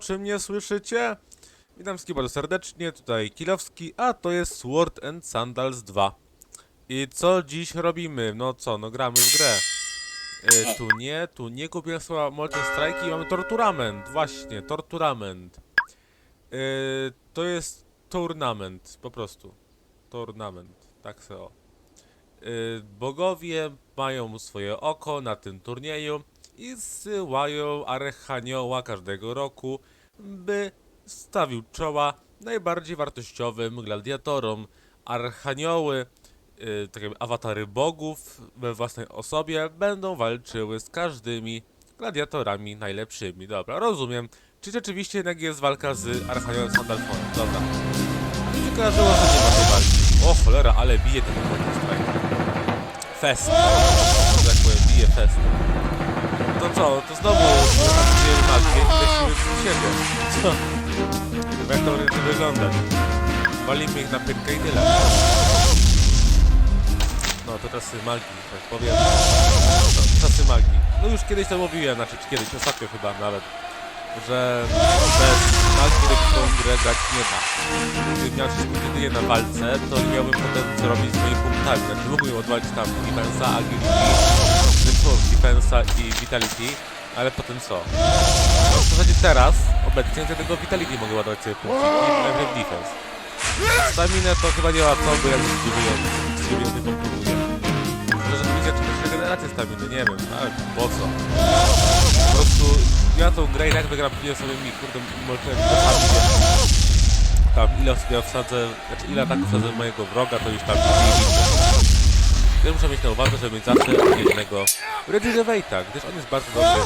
czy mnie słyszycie? Witam wszystkich bardzo serdecznie, tutaj Kilowski, a to jest Sword and Sandals 2. I co dziś robimy? No co, no gramy w grę. Y, tu nie, tu nie kupiłem słowa Molten Strike i mamy Torturament, właśnie, Torturament. Y, to jest Tournament, po prostu. Tournament, tak se o. Y, bogowie mają swoje oko na tym turnieju i zsyłają Archanioła każdego roku, by stawił czoła najbardziej wartościowym gladiatorom. Archanioły, y, takie jakby awatary bogów we własnej osobie, będą walczyły z każdymi gladiatorami najlepszymi. Dobra, rozumiem. Czy rzeczywiście jednak jest walka z Archaniołem Sandalfonem? Dobra. Mi że nie ma tej walki. O cholera, ale bije ten Mortal Strike. Fest. Tak powiem, bije fest. To co, to znowu atakujemy magię i lecimy przy siebie. Co? Jak to będzie wyglądać? Walimy ich na pyrkę i tyle. No to czasy magii, tak powiem. No, czasy magii. No już kiedyś to mówiłem, znaczy kiedyś, ostatnio chyba nawet, że bez magii tą grę grać nie da. Gdybym miał się skupić na walce, to nie miałbym potem co robić z moimi punktami. Znaczy mógłbym odwalić tam defensa, agility, defense, defensa i vitality, ale potem co? No w zasadzie teraz, obecnie, to tego vitality mogę ładować sobie punkty i defense. Staminę to chyba nie co, bo ja już zdziwiłem, nie pompuję. Może to będzie jakaś regeneracja staminy, nie wiem, ale po co? Po prostu ja tą grę i tak wygram ile sobie mi, kurde, molczyłem tam ile sobie wsadzę, znaczy ile ataków wsadzę mojego wroga, to już tam nie widzę. Ja muszę mieć na uwadze, żeby mieć zawsze jednego Regenevate'a, gdyż on jest bardzo dobry,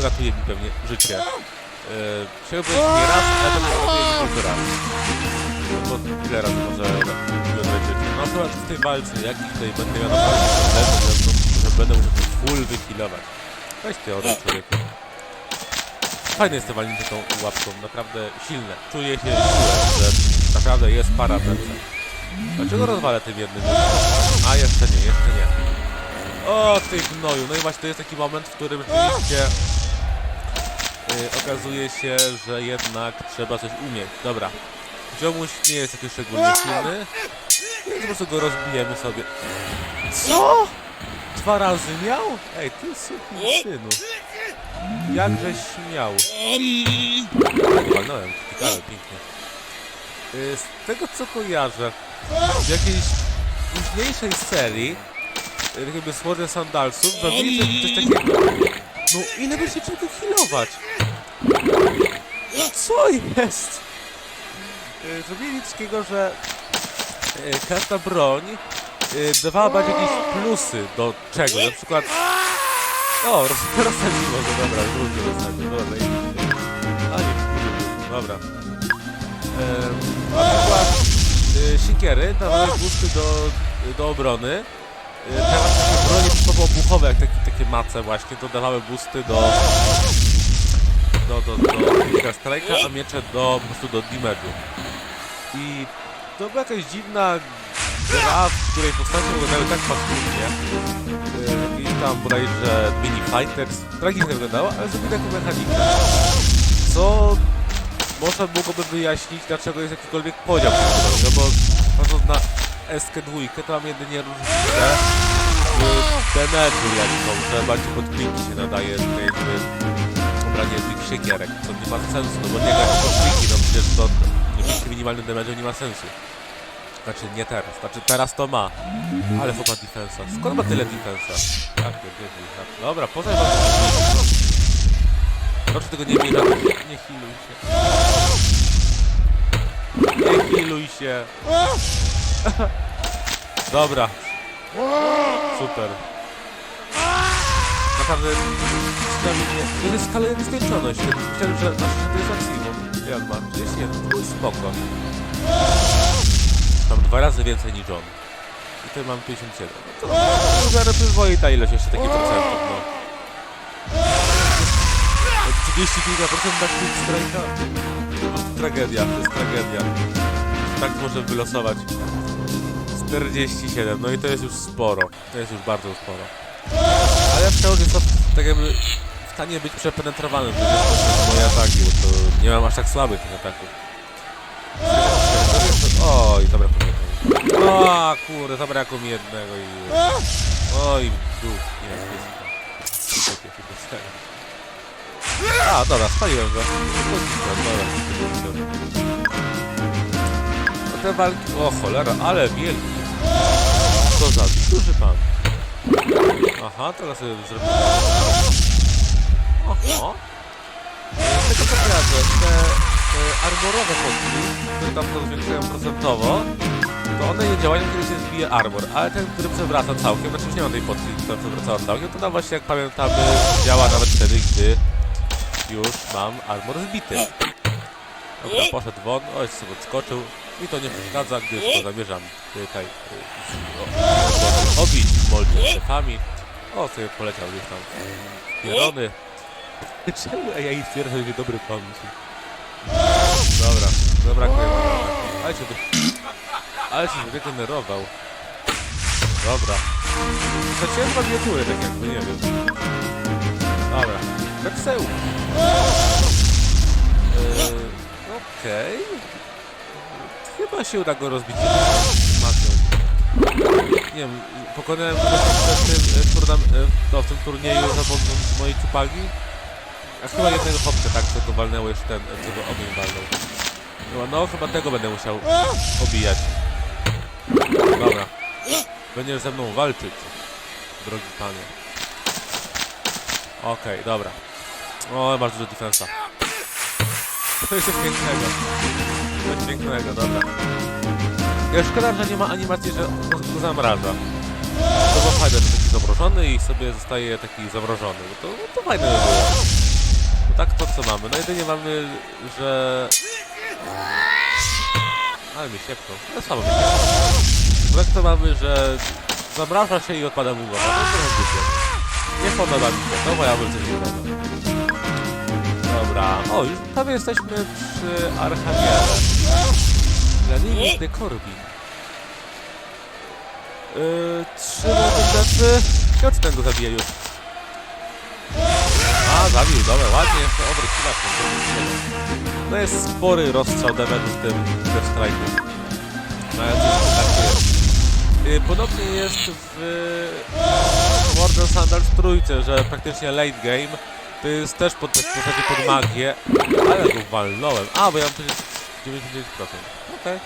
uratuje mi pewnie życie. Yy, Chciałbym nie raz, ale to uratuje mi tylko bo ile razy może odebrać życie? No akurat w tej walce, jak tutaj będę miał naprawdę lepszy, że będę musiał to full wyhealować. Weź ty odejdź człowieku. Fajne jest to walnięcie tą łapką, naprawdę silne. Czuję się że naprawdę jest para pewna. Dlaczego rozwalę tym jednym? A jeszcze nie, jeszcze nie. O, ty gnoju. No i właśnie to jest taki moment, w którym rzeczywiście y, okazuje się, że jednak trzeba coś umieć. Dobra. Ziomuś nie jest jakiś szczególnie silny, więc po prostu go rozbijemy sobie. Co? Dwa razy miał? Ej, ty suchy synu. Jakżeś śmiał. Walnąłem, pięknie. Y, Z tego co kojarzę, w jakiejś późniejszej serii, y, tak jakby and Sandalsów, zrobili coś, takiego. No ile by się czego healować? Co jest? Y, Zrobili coś takiego, że y, każda broń dawała jakieś plusy do czegoś, na przykład o, roz, rozsadziło go, dobra, różnie rozsadził, dobra. A nie, dobra. Ehm, na przykład y, siekiery dawały boosty do, do obrony. Y, teraz takie bronie typowo obuchowe, jak takie, takie mace właśnie, to dawały boosty do do, do, do Strike'a, a miecze do, po prostu do damage'u. I to była jakaś dziwna gra, w której postacie wyglądały tak paskudnie. Yy, I tam bodajże mini fighters. Tragicznie wyglądało, ale zrobili taką mechanikę. Co można byłoby wyjaśnić, dlaczego jest jakikolwiek podział No bo patrząc na SK2, to mam jedynie różnicę w damage'u lekką, że bardziej pod klinki się nadaje jakby ubranie tych siekierek, co nie ma sensu, no bo nie gra pod klinki, no przecież to oczywiście minimalnym damage'u nie ma sensu. Znaczy nie teraz, znaczy teraz to ma. Ale chłopak defensa. Skąd ma tyle defensa? Tak, nie, Dobra, poza. Proszę tego nie mieć. Nie healuj się. Nie healuj się. Dobra. Super. Naprawdę. To jest skala nieskończoność. Myślałem, że, znaczy, to jest maksimum. Jak ma? 31. To jest spoko. Mam dwa razy więcej niż on. I tutaj mam 57. No to zaraz przyzwoita ilość jeszcze takich procentów, no. 30 kilka procent na quick strike'a. To prostu tragedia, to jest tragedia. Tak może wylosować. 47, no i to jest już sporo. To jest już bardzo sporo. Ale ja przechodzę to tak jakby w stanie być przepenetrowany przez moje ataki, bo to nie mam aż tak słabych tych ataków. Oj, mi jednego. O, kurde, zabrakło mi jednego i. Oj, dół. Nie, jest to. A, dobra, spaliłem go. Dobra, dobra. No te walki... O, cholera, ale wielki. Co za duży pan. Aha, teraz sobie zrobię. Oho. Z tego co kojarzę, te, te arborowe potki, które tam to zwiększają procentowo, to one nie działają, kiedy się zbije armor, ale ten, który przewraca całkiem, znaczy nie ma tej potki, która przewracała całkiem, to tam właśnie jak pamiętamy działa nawet wtedy, gdy już mam armor zbity. Dobra, poszedł won, oj sobie odskoczył i to nie przeszkadza, gdyż to zamierzam tutaj y, o, obić moldy szefami. O, sobie poleciał gdzieś tam. Pierony. Czemu AI stwierdza, że dobry pomysł? Dobra, dobra. Ale się. Ale się wygenerował. Dobra. Dwa miniatury, tak jakby, nie wiem. Perseus. Yy, Okej. Chyba się uda go rozbić magią. Nie wiem, pokonałem go w tym, e, turnam, e, no, w tym turnieju za pomocą mojej czupagi. A chyba jednego chłopca tak, co go walnęło jeszcze ten, e, ogień walnął. No, chyba tego będę musiał obijać. Dobra. Będziesz ze mną walczyć, drogi panie. Okej, dobra. O, masz dużo defensa. To jest coś pięknego. Coś pięknego, dobra. Ja szkoda, że nie ma animacji, że go, go zamraża. To było fajne, że taki zamrożony i sobie zostaje taki zamrożony. Bo to, no to fajne by było. No tak to co mamy. No jedynie mamy, że... Ale mi siepną. No słabo mi siepną. Tak to mamy, że zamraża się i odpada mu głowa. To jest. Nie podoba mi się to, bo ja bym coś innego. Dobra. O, już prawie jesteśmy przy Archaniele. Granimir de Corbin. Yy, trzy. Ciekawe, czy ten go zabije już. A, zabił, dobra, ładnie, jeszcze obrót chwila. To jest spory rozstrzał damage w tym Death Strike'u. No jest. Yy, podobnie jest w Warden Sandals trójce, że praktycznie late game to jest też pod, w zasadzie pod magię, ale go walnąłem. A, bo ja mam przecież 99%. Okej.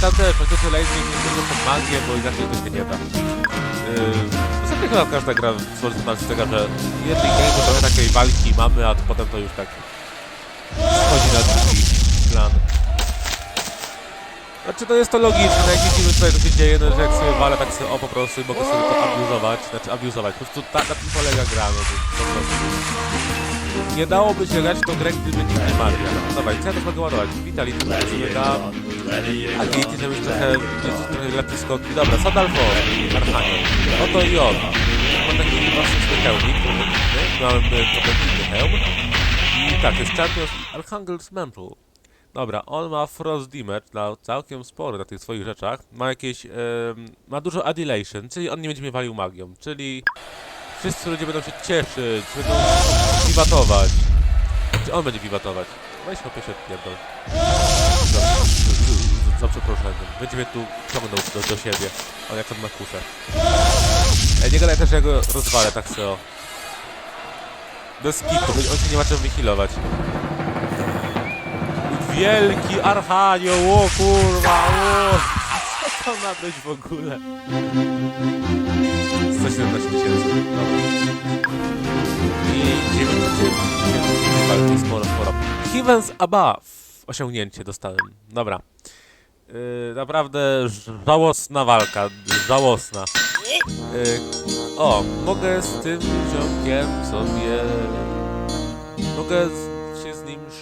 To tam też praktycznie game jest tylko pod magię, bo inaczej to się nie da. Yy, zasadzie chyba każda gra w Warden Sandals tego, że jednej game to trochę takiej walki mamy, a potem to już tak schodzi na drugi plan. Znaczy to jest to logiczne, no jak widzimy tutaj co się dzieje, no że jak sobie walę, tak sobie o po prostu i mogę sobie to abuzować, znaczy abuzować, po prostu ta, na tym polega gra, no to po prostu. Nie dałoby się grać w tą grę, gdyby nie Maria. No i co ja to mogę ładować? Vitality, sobie da... Agility, żeby trochę, trochę lepiej skoki. Dobra, Sandalfo, Archanioł. Oto i on. Ma taki klasyczny hełmik, miałem trochę inny hełm. I tak, jest Champions Archangel's Mantle. Dobra, on ma Frost Damage, dla całkiem spory na tych swoich rzeczach. Ma jakieś, em, ma dużo Adulation, czyli on nie będzie mnie walił magią, czyli wszyscy ludzie będą się cieszyć, będą wiwatować. Czy on będzie wiwatować? Weź chłopie się odpierdol. Za, przeproszeniem. Będzie mnie tu ciągnął do, do siebie. On jak on ma kuszę. Ej, nie gadaj też, że go rozwalę tak seo. Bez kitu, on się nie ma czym wyhealować. Wielki Archanioł, o kurwa, o! Co to ma być w ogóle? 117 tysięcy, dobra. I 9 tysięcy walki, sporo, sporo. Heavens Above, osiągnięcie dostałem, dobra. Yy, naprawdę żałosna walka, żałosna. Yy, o, mogę z tym ziomkiem sobie... Mogę z,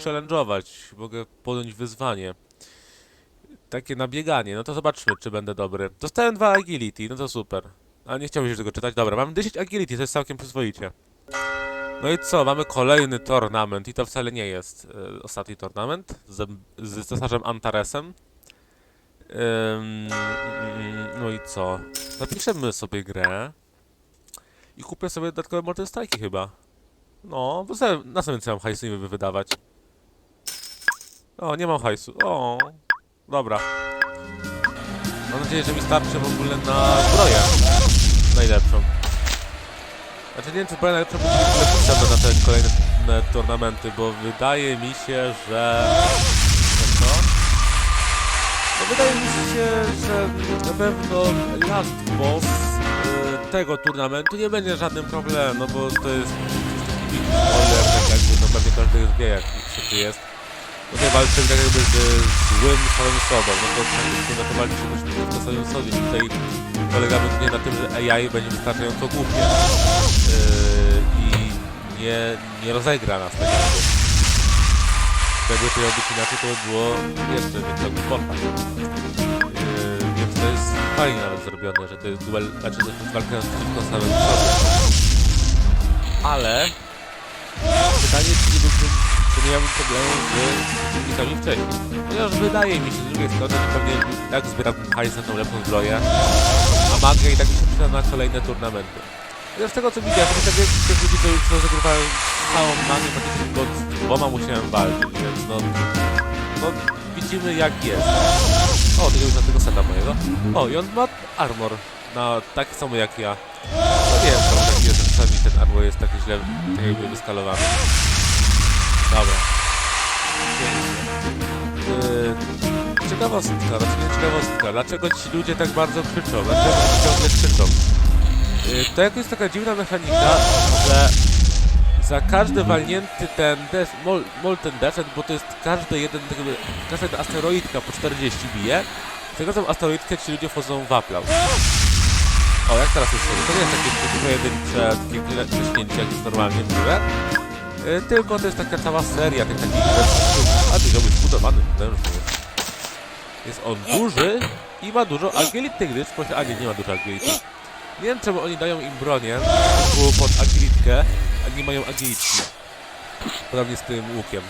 challenge'ować, mogę podjąć wyzwanie. Takie nabieganie, no to zobaczmy, czy będę dobry. Dostałem dwa agility, no to super. Ale nie chciałbym się tego czytać. Dobra, mam 10 agility, to jest całkiem przyzwoicie. No i co, mamy kolejny tournament i to wcale nie jest e, ostatni tournament z, z cesarzem Antaresem. Ym, mm, no i co? Napiszemy sobie grę i kupię sobie dodatkowe multi strike'i chyba. No, bo sobie, na co mam hajsu niby wydawać? O, nie mam hajsu. O, dobra. Mam nadzieję, że mi starczy w ogóle na zbroję. Najlepszą. Znaczy nie wiem, czy najlepsza będzie potrzebna na te kolejne na turnamenty, bo wydaje mi się, że... Co? No wydaje mi się, że na pewno last boss y, tego turnamentu nie będzie żadnym problemem, no bo to jest, to jest taki big spoiler, tak jakby, no pewnie każdy już wie jak to jest. Tutaj walczymy tak jakby z złym samym sobą, no to na to walczymy przeciwko samym sobie. Tutaj polegamy głównie na tym, że AI będzie wystarczająco głupie yy, i nie, nie rozegra nas tak jakby. Gdyby to miało być inaczej, to by było jeszcze większa głupota. Yy, więc to jest fajnie nawet zrobione, że to jest duel, znaczy to jest walka przeciwko samym sobie. Ale pytanie, czy nie byłbym, czy nie miałbym problemu z przeciwnikami wcześniej. Ponieważ wydaje mi się z drugiej strony, że pewnie tak zbieram hajs na tą lepszą zbroję, a magia i tak się przyda na kolejne turnamenty. Chociaż z tego co widziałem, to tak jak te ludzi to już rozegrywałem całą magię, praktycznie tylko z dwoma musiałem walczyć, więc no, no widzimy jak jest. O, tego już na tego seta mojego. O, i on ma armor, na tak samo jak ja. No wiem, to taki jest, czasami ten armor jest taki źle tak jakby wyskalowany. Dobra. Yy, ciekawostka, nie ciekawostka. Dlaczego ci ludzie tak bardzo krzyczą? Dlaczego ciągle krzyczą? Yy, to jakoś jest taka dziwna mechanika, że za każdy walnięty ten des, mol, molten desert, bo to jest każdy jeden, jakby- każda jedna asteroidka po 40 bije, za każdą asteroidkę ci ludzie wchodzą w aplauz. O, jak teraz jest to nie jest takie pojedyncze takie kleśnięcie, jak jest normalnie. Yy, tylko to jest taka cała seria tych takich A ty być zbudowany potężny jest. On duży i ma dużo agility, gdyż spośród... A nie, nie ma dużo agility. Nie wiem czemu oni dają im bronię pod agilitkę, a nie mają agilitki. Podobnie z tym łukiem.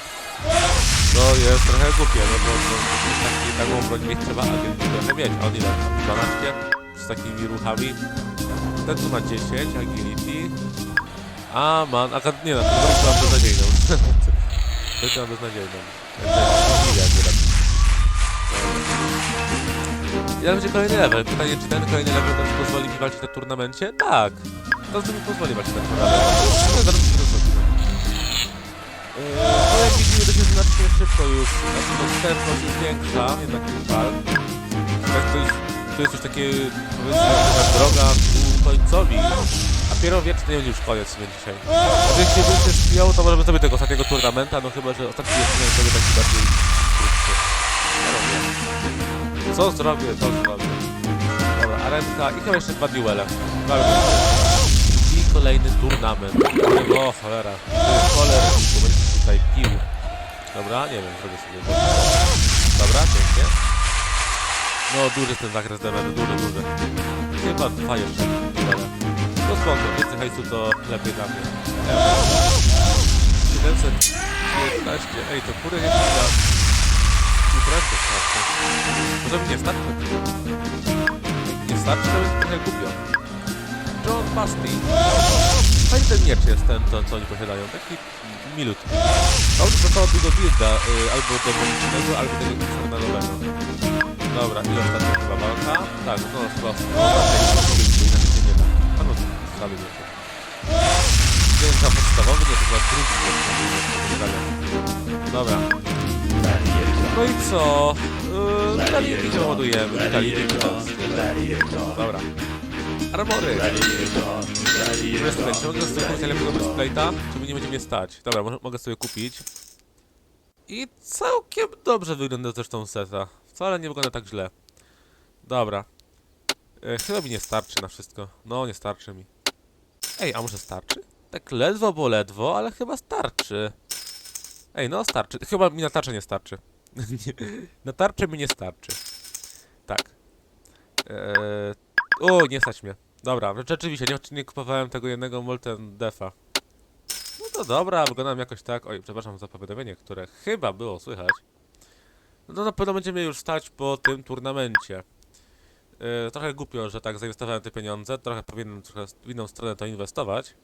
To jest trochę głupie, no bo no, taki, taką broń mieć trzeba agility trochę mieć. A on ile? tam? 12? Z takimi ruchami. Ten tu ma 10 agility. A, man, a nie no, to jest mam beznadziejną. To jest mam beznadziejną. Ja będzie kolejny level. Pytanie, czy ten kolejny level nam pozwoli mi walczyć na turnamencie? Tak. To mi pozwoli walczyć na turnamencie. No, zaraz się rozpoczynam. No jak widzimy, to się znacznie szybko już. Znaczy, dostępność jest większa, jednak tych walk. Tak, to jest, to jest już takie, powiedzmy, droga ku końcowi. A dopiero wieczny będzie już koniec sobie dzisiaj. Jeśli bym się śmiał, to możemy sobie tego ostatniego turnamenta, no chyba, że ostatni jest sobie taki bardziej robię. Co zrobię, to zrobię. Dobra, arenka i chyba jeszcze dwa duele. I kolejny turnament. O, cholera. Cholera, będzie tutaj pił. Dobra, nie wiem, zrobię sobie. Dobra, pięknie. No, duży ten zakres damage, duży, duży. Chyba dwa jeszcze. Spoko, więcej hajsu to lepiej dla mnie. Eee, 719, ej, to kurde nie chwila. Półtorej starczy. Może mi nie starczy. Nie starczy, to jest trochę głupio. John Busty. Fajny ten miecz jest ten, co, co oni posiadają. Taki milutki. A on dostało tego builda, y, albo demonicznego, albo tego infernalowego. Dobra, i ostatnia chyba walka. Tak, no chyba ostatnia, Jeden chyba podstawowy, nie, to chyba drugi. Dobra. No i co? Yy, Metaliki się ładujemy. Metaliki Dobra. Armory. Breastplate. Czy mogę sobie kupić najlepszego breastplate'a? Czy mi nie będzie mnie stać? Dobra, mo- mogę sobie kupić. I całkiem dobrze wygląda zresztą seta. Wcale nie wygląda tak źle. Dobra. E, chyba mi nie starczy na wszystko. No, nie starczy mi. Ej, a może starczy? Tak ledwo, bo ledwo, ale chyba starczy. Ej, no starczy. Chyba mi na tarczę nie starczy. Na tarczę mi nie starczy. Tak. Eee, o, nie stać mnie. Dobra, rzeczywiście, nie, nie kupowałem tego jednego Molten Defa. No to dobra, wyglądam jakoś tak. Oj, przepraszam za powiadomienie, które chyba było słychać. No to na pewno będziemy już stać po tym turnamencie. Eee, trochę głupio, że tak zainwestowałem te pieniądze. Trochę powinienem trochę w inną stronę to inwestować.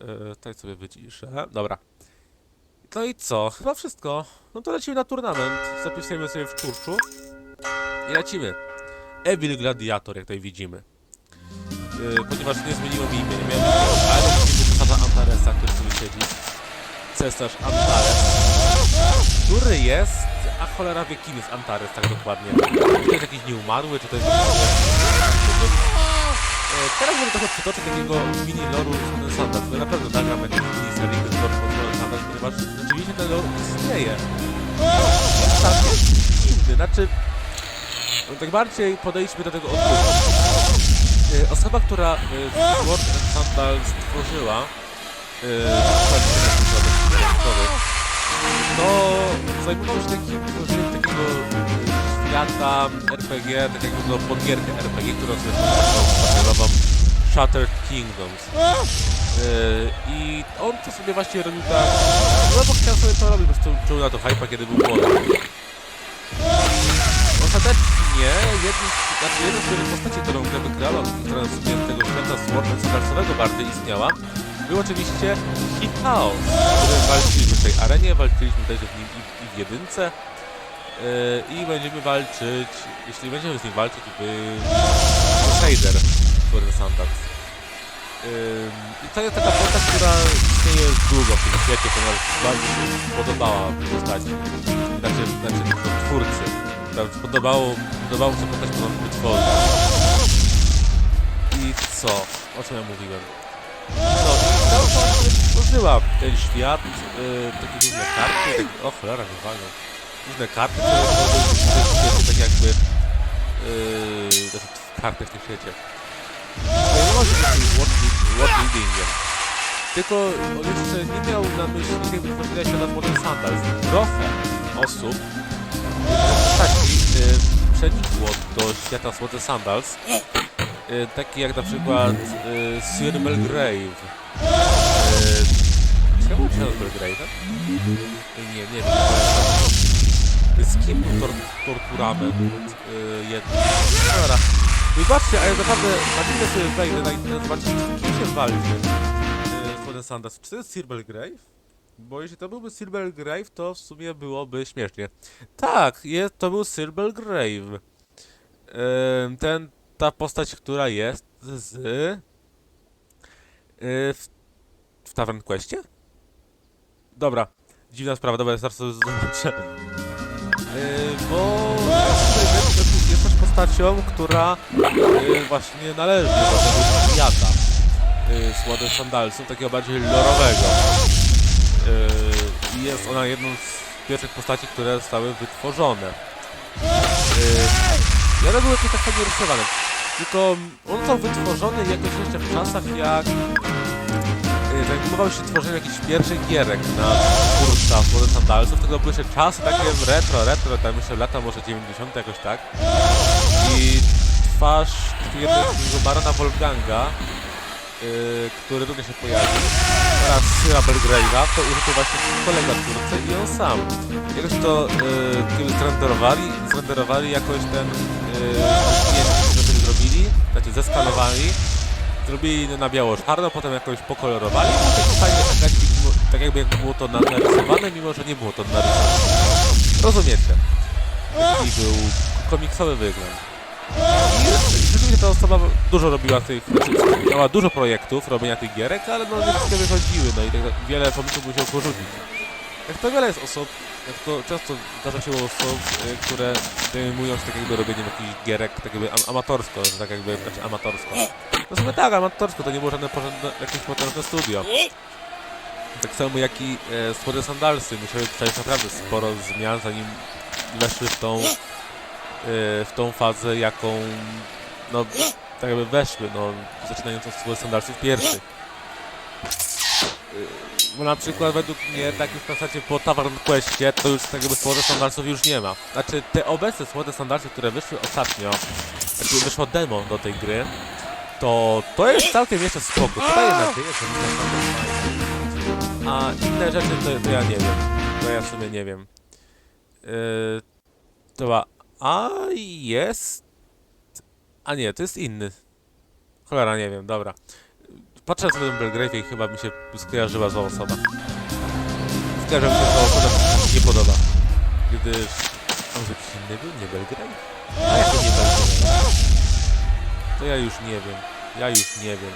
Yy, tutaj sobie wyciszę. Dobra. No i co? Chyba wszystko. No to lecimy na turnament. Zapisujemy sobie w Czurczu. I lecimy. Evil Gladiator, jak tutaj widzimy. Yy, ponieważ nie zmieniło mi imienia. Miałem ale cesarza Antaresa, który sobie siedzi. Cesarz Antares. Który jest... A cholera wie kim jest Antares tak dokładnie. Czy to jest jakiś nieumarły, czy to jest... E, Teraz będę trochę przytoczyć takiego mini loru z Sandals, bo ja naprawdę nagram jakiś mini seryjny z loru z Sandals, ponieważ rzeczywiście ten lore istnieje. Jest całkiem inny, znaczy... no, Tak bardziej podejdźmy do tego od góry. E, Osoba, która e, Sword and Sandal stworzyła, e, to zajmował się takim tworzeniem takiego świata RPG, tak jakby no podgierkę RPG, którą nazywam Shattered Kingdoms. E, I on to sobie właśnie robił tak, no bo chciał sobie to robić, po prostu czuł na to hype, kiedy był młody. Ostatecznie jednym, z- znaczy jedną z wielu postaci, którą grę wygrała, która w sumie tego świata Sword Sandalsowego bardziej istniała, był oczywiście Hit House, z którym walczyliśmy w tej arenie, walczyliśmy też w nim i, i jedynce. Yy, I będziemy walczyć, jeśli będziemy z nim walczyć w Crusader Sword Sandals. I to jest taka postać, która istnieje długo w tym świecie, ponieważ bardzo mi się podobała postaci. Znaczy, znaczy twórcy. Podobało, podobało mi się postać, którą wytworzył. I co? O czym ja mówiłem? No, stworzyła ten świat, yy, takie różne karty, tak, o cholera, nie. Różne karty, które świecie, tak jakby... Yy, znaczy, karty w tym świecie. Zajmował się takim world- world. Tylko on jeszcze nie miał na myśli jakby tworzenia świata Modern Sandals. Trochę osób postaci y, przenikło do świata Modern Sandals. Y, takie jak na przykład y, Sir Belgrave. Y, czemu się nazywa Belgrave? Nie, nie wiem. Z kim był tor torturament? Y, jednym. Dobra. Wybaczcie, ale naprawdę na chwilę sobie wejdę na internet zobaczyć, z kim się walczy yy, Foden Sanders. Czy to jest Sir Belgrave? Bo jeśli to byłby Sir Belgrave, to w sumie byłoby śmiesznie. Tak, jest, to był Sir Belgrave. Yy, ten, ta postać, która jest z... Yy, w, w Tavern Questie? Dobra, dziwna sprawa, dobra, zaraz sobie zobaczę. Yy, bo jest też postacią, która yy, właśnie należy do tego świata yy, Słodych Sandalsów, takiego bardziej lorowego. I jest ona jedną z pierwszych postaci, które zostały wytworzone. Yy, I one były jakieś tak fajnie rysowane. Tylko on został wytworzony jakoś jeszcze w czasach, jak zajmował się tworzeniem jakichś pierwszych gierek na kursach Modern Sandalsów. To były jeszcze czasy takie retro, retro, tam jeszcze lata może 90 jakoś tak. I twarz jednego Barona Wolfganga, yy, który również się pojawił, oraz Syra Belgrave'a, to użyto właśnie kolega twórcy i on sam. Jakoś to yy, zrenderowali, zrenderowali jakoś ten yy, zdjęcie, które sobie zrobili, znaczy zeskanowali, zrobili na biało-czarno, potem jakoś pokolorowali taki fajny efekt, tak jakby było to na- narysowane, mimo że nie było to narysowane. Rozumiecie? Taki był komiksowy wygląd. Rzeczywiście ta osoba dużo robiła tych, znaczy miała dużo projektów robienia tych gierek, ale no nie wszystkie wychodziły, no i tak wiele pomysłów musiał porzucić. Jak to wiele jest osób, jak to często zdarza się u osób, y, które zajmują się tak jakby robieniem jakichś gierek tak jakby am amatorsko, że tak jakby, znaczy amatorsko. No sobie tak, amatorsko, to nie było żadne porządne, jakieś potężne studio. Tak samo jak i e, Spore Sandalsy musiały przejść naprawdę sporo zmian, zanim weszły w tą, e, w tą fazę, jaką, no, tak jakby weszły, no, zaczynając od Spore Sandalsów pierwszych. E, Bo na przykład według mnie, tak już w zasadzie po Tavern Questie, to już tak jakby Sword Sandalsów już nie ma. Znaczy, te obecne Sword Sandalsy, które wyszły ostatnio, znaczy wyszło demo do tej gry, to to jest całkiem jeszcze spoko. To daje nadzieję, że. A inne rzeczy to, to ja nie wiem. To ja w sumie nie wiem. Yy, dobra. A jest... A nie, to jest inny. Cholera, nie wiem, dobra. Patrzę na Belgrave i chyba mi się skojarzyła zła osoba. Skojarzyła mi się zła osoba, mi nie podoba. Gdyż... A może ktoś inny był? Nie Belgrave? A jak to nie Belgrave? To ja już nie wiem. Ja już nie wiem.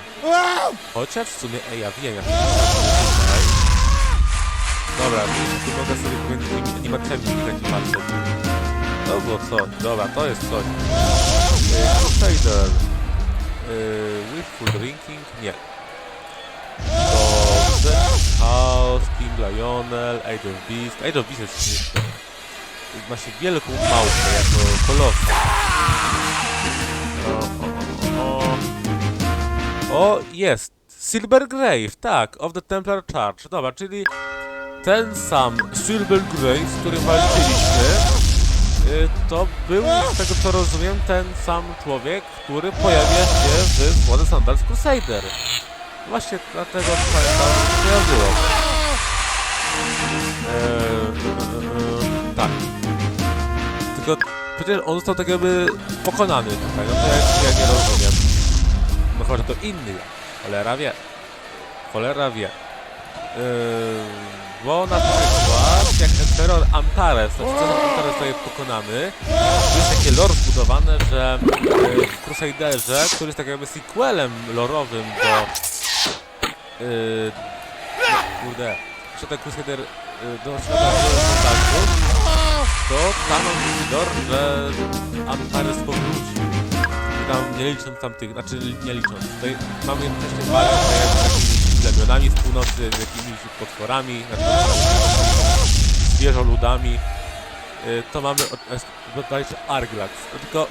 Chociaż w sumie, ej, ja wiem, jest. Dobra, tu mogę sobie pomiędzy tymi animacjami klikać i patrzeć. To było coś, dobra, to jest coś. Yy. Yy, Wishful Drinking? Nie. Lionel, Age of Beast. Age of Beast jest. Ma się wielką małpę jako kolosa. O, o, o, jest! Silver Grave, tak, of the Templar Church. Dobra, czyli ten sam Silver Grave, z którym walczyliśmy, y, to był, z tego co rozumiem, ten sam człowiek, który pojawia się w Blood Sandals Crusader. Właśnie dlatego tutaj tam pojawiło. Eee, tak. Tylko przecież on został tak jakby pokonany tutaj, no to ja, ja nie rozumiem. No chyba, że to inny. Cholera wie. Cholera wie. Yy, bo na przykład jak Emperor Antares, znaczy ten Antares zostaje pokonany, to jest takie lore zbudowane, że yy, w Crusaderze, który jest tak jakby sequelem lorowym do... Yy, kurde, ten Crusader yy, do Crusader to jest lore, że Antares powrócił. I tam nie licząc tamtych, znaczy nie licząc, tutaj mamy jednocześnie walkę z takimi plemionami z północy, z jakimiś potworami, zwierzoludami. Y, To mamy od- walczy Arglax. Tylko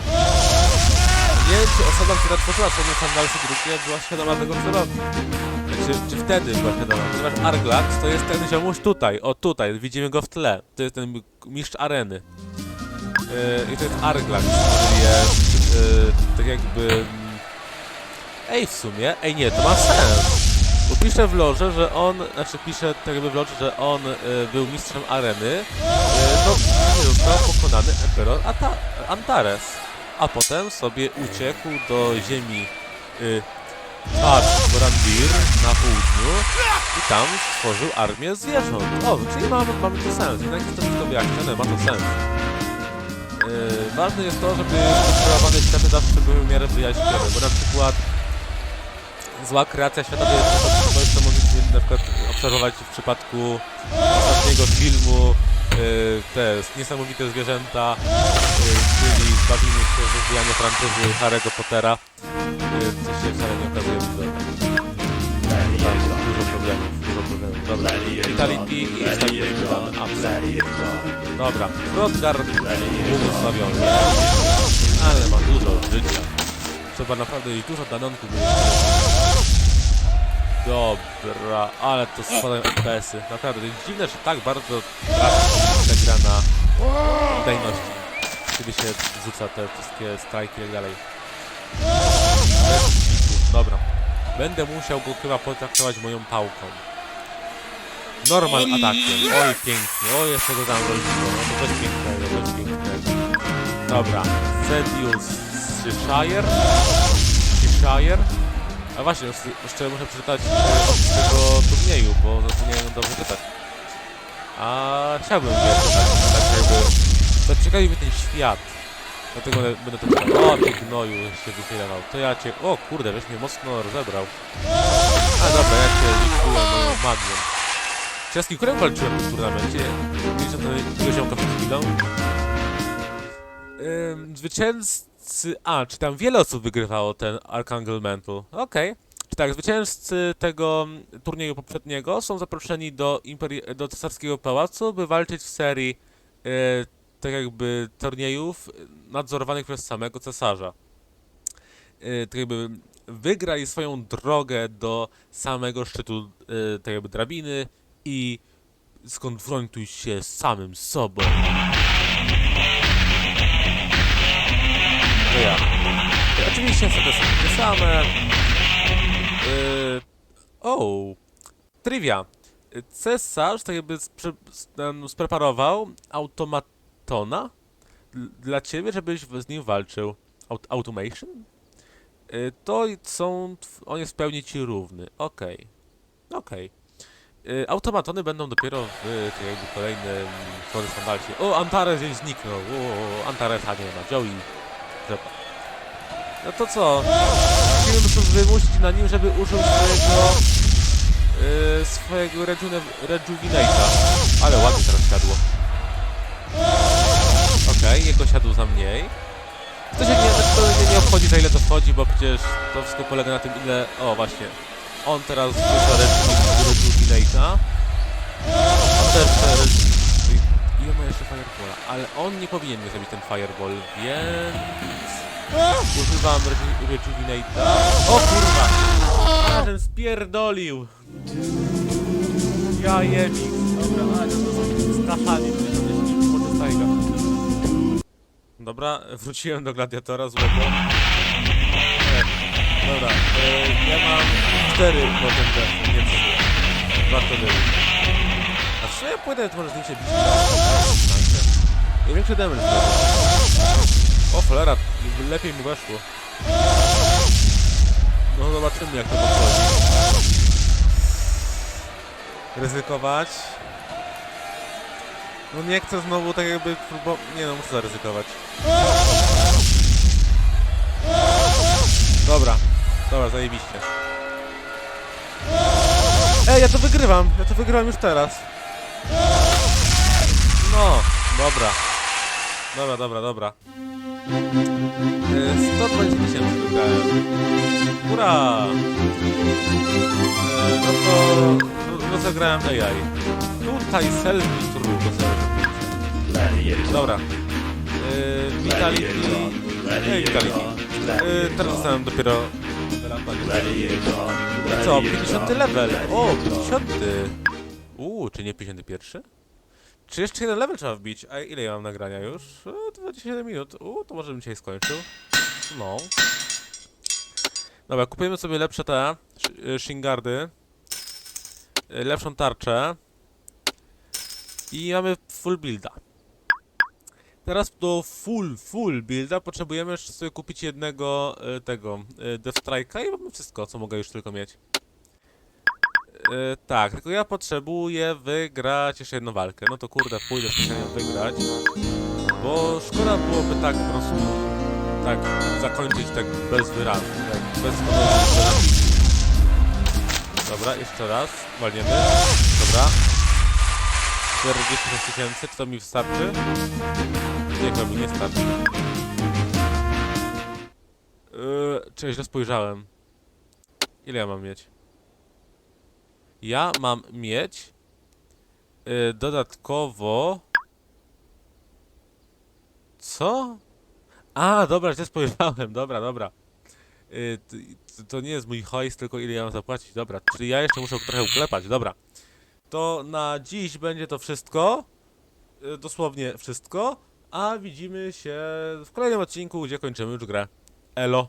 nie wiem, czy osoba, która tworzyła sobie Sandalsy drugie była świadoma tego, co robi. Znaczy, czy wtedy świadoma? Ponieważ Arglax to jest ten ziomuś tutaj, o tutaj, widzimy go w tle. To jest ten mistrz areny. Yy, I to jest Arglax, który jest yy, tak jakby... mm, Ej, w sumie, ej nie, to ma sens. Bo pisze w lorze, że on, znaczy pisze tak jakby w lorze, że on y, był mistrzem areny, y, no został pokonany Emperor Ata Antares, a potem sobie uciekł do ziemi y, Borandir na południu i tam stworzył armię zwierząt. O, czyli mamy, mamy to sens, jednak jest to wszystko wyjaśnione, ma to sens. Yy, ważne jest to, żeby kontrolowane światy zawsze były w miarę wyjaśnione, bo na przykład zła kreacja świata to jest coś, co mogliśmy na przykład obserwować w przypadku ostatniego filmu te niesamowite zwierzęta, yy, czyli bawimy się w rozwijanie franczyzy Harry'ego Pottera, co się wcale nie okazuje dobre. Tam dużo problemów, dużo problemów. Dobra, Vitality i stability upset. Dobra, Rodgar błogosławiony, ale ma dużo życia. Trzeba naprawdę mieć dużo danonków. Dobra, ale to spadają FPS-y. Naprawdę, dziwne, że tak bardzo traci na wydajności. Kiedy się wrzuca te wszystkie strajki i tak dalej. Dobra. Będę musiał go chyba potraktować moją pałką. Normal atakiem. Oj, pięknie. Oj, jeszcze go tam robiło. No to coś pięknego, coś pięknego. Dobra. Zedius Shire. Shire. A właśnie, jeszcze- muszę przeczytać e, tego turnieju, bo zapomniałem dobrze czytać. A chciałbym je czytać, tak jakby... To ciekawi mnie ten świat. Dlatego będę będę to czytał. O, ty gnoju się wychylował. To ja cię... O kurde, żeś mnie mocno rozebrał. A dobra, ja cię likuję moją magią. Ja z Kikurem walczyłem w turnamencie? Tego ziomka przed chwilą? Ym, zwycięzcy... A, czy tam wiele osób wygrywało ten Archangel Mantle? Okej. Czy tak, zwycięzcy tego turnieju poprzedniego są zaproszeni do, imperi- do cesarskiego pałacu, by walczyć w serii e, tak jakby turniejów nadzorowanych przez samego cesarza. E, tak jakby wygraj swoją drogę do samego szczytu e, tak jakby drabiny i skonfrontuj się z samym sobą. To ja. Oczywiście są te same. Yy, o, trivia. Cesarz tak jakby spreparował automatona dl- dla ciebie, żebyś z nim walczył. Aut automation? Y, To są, tw- on jest w pełni ci równy. Okej. Okej. Y, Automatony będą dopiero w tej jakby kolejnym korespondencie. O, Antares gdzieś zniknął. O, Antaresa nie ma. Joey. Trzeba. No to co? Musimy po prostu wymusić na nim, żeby użył swojego y, swojego rejuve- rejuvenate'a. Ale ładnie teraz siadło. Okej, jego siadło za mniej. To się nie, to nie, obchodzi za ile to wchodzi, bo przecież to wszystko polega na tym ile... O właśnie. On teraz wrzuca rejuvenate'a. On też... I on ma jeszcze Firebola, ale on nie powinien mi zrobić ten Fireball, więc... Używam reju- rejuvenate'a. O kurwa! Ten spierdolił! Ja jebik. Dobra, a to są straszanie, to jest poczestajga. Dobra, wróciłem do gladiatora złego. Dobra, e, ja mam cztery potem te, nie trzy. Warto było. A w sumie płynę, to może z nim się bić. Największy damage znowu. O cholera, lepiej mu weszło. No zobaczymy jak to podchodzi. Ryzykować. No nie chcę znowu tak jakby próbować... Nie no, muszę zaryzykować. Dobra. Dobra, zajebiście. Ej, ja to wygrywam. Ja to wygrywam już teraz. No, dobra. Dobra, dobra, dobra. E, 120 tysięcy wygrałem. Ura! E, no to... No, no zagrałem AI. Tutaj selfie to zależy. Dobra. Yy, Vitality. Nie, Vitality. Yy, teraz dostałem dopiero. Co? 50 level. O, 50. Uuu, czy nie 51? Czy jeszcze jeden level trzeba wbić? A ile ja mam nagrania już? E, 27 minut. Uuu, to może bym dzisiaj skończył. No. Dobra, kupujemy sobie lepsze te y, shingardy. Y, Lepszą tarczę. I mamy full builda. Teraz do full, full builda potrzebujemy jeszcze sobie kupić jednego tego Death Strike'a i mamy wszystko, co mogę już tylko mieć. Y, tak, tylko ja potrzebuję wygrać jeszcze jedną walkę. No to kurde, pójdę specjalnie wygrać. Bo szkoda byłoby tak po prostu tak zakończyć tak bez wyrazu, tak bez. Dobra, jeszcze raz, walniemy. Dobra. 46 tysięcy, czy to mi wystarczy? Nie, to mi nie starczy. Yy, czy źle spojrzałem? Ile ja mam mieć? Ja mam mieć yy, dodatkowo... Co? A, dobra, źle spojrzałem, dobra, dobra. Yy, t- t- to nie jest mój hajs, tylko ile ja mam zapłacić, dobra. Czyli ja jeszcze muszę trochę uklepać, dobra. To na dziś będzie to wszystko. Y, Dosłownie wszystko. A widzimy się w kolejnym odcinku, gdzie kończymy już grę. Elo.